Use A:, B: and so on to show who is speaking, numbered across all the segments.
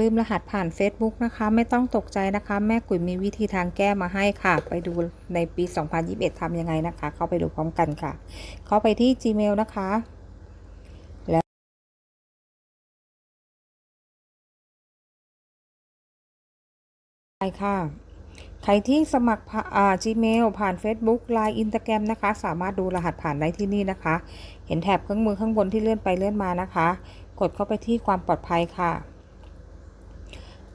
A: ลืมรหัสผ่าน Facebook นะคะ ไม่ต้องตกใจนะคะ แม่กุ๋ยมีวิธีทางแก้มาให้ค่ะ ไปดูในปี 2021 ทำยังไงนะคะ เข้าไปดูพร้อมกันค่ะ เข้าไปที่ Gmail นะคะแล้วไปค่ะ ใครที่สมัครอ่า Gmail ผ่าน Facebook Line Instagram นะคะ สามารถดูรหัสผ่านได้ที่นี่นะคะ เห็นแถบเครื่องมือข้างบนที่เลื่อนไปเลื่อนมานะคะ กดเข้าไปที่ความปลอดภัยค่ะ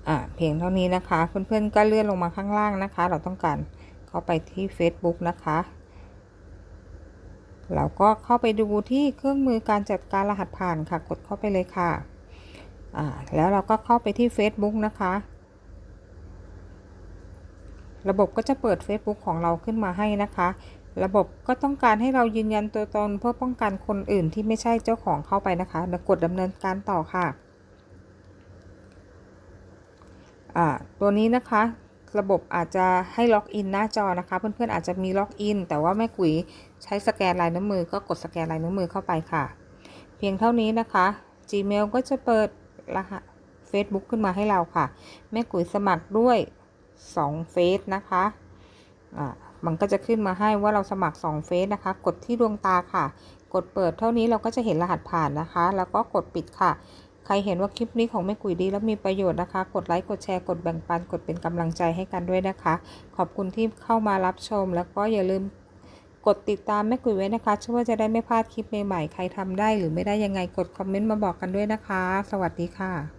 A: อ่าเพียงเท่านี้นะคะ เพื่อนๆก็เลื่อนลงมาข้างล่างนะคะ เราต้องการเข้าไปที่ Facebook นะคะเราก็เข้าไปดูที่เครื่องมือการจัดการรหัสผ่านค่ะ กดเข้าไปเลยค่ะอ่าแล้วเราก็เข้าไปที่ Facebook นะคะ ระบบก็จะเปิด Facebook ของเราขึ้นมาให้นะคะ ระบบก็ต้องการให้เรายืนยันตัวตนเพื่อป้องกันคนอื่นที่ไม่ใช่เจ้าของเข้าไปนะคะกดดำเนินการต่อค่ะ อ่า ตัวนี้นะคะระบบอาจจะให้ล็อกอินหน้าจอนะคะ เพื่อนๆอาจจะมีล็อกอินแต่ว่าแม่กุ๋ยใช้สแกนลายนิ้วมือก็กดสแกนลายนิ้วมือเข้าไปค่ะ เพียงเท่านี้นะคะ Gmail ก็จะเปิดรหัส Facebook ขึ้นมาให้เราค่ะ แม่กุ๋ยสมัครด้วย2เฟซนะคะอ่ามันก็จะขึ้นมาให้ว่าเราสมัคร2เฟซนะคะ กดที่ดวงตาค่ะ กดเปิดเท่านี้เราก็จะเห็นรหัสผ่านนะคะ แล้วก็กดปิดค่ะ ใครเห็นว่าคลิปนี้ของแม่กุ๋ยดีแล้วมีประโยชน์นะคะ กดไลค์ กดแชร์ กดแบ่งปัน กดเป็นกำลังใจให้กันด้วยนะคะ ขอบคุณที่เข้ามารับชม แล้วก็อย่าลืมกดติดตามแม่กุ๋ยไว้นะคะเชื่อว่าจะได้ไม่พลาดคลิปใหม่ๆ ใครทำได้หรือไม่ได้ยังไงกดคอมเมนต์มาบอกกันด้วยนะคะ สวัสดีค่ะ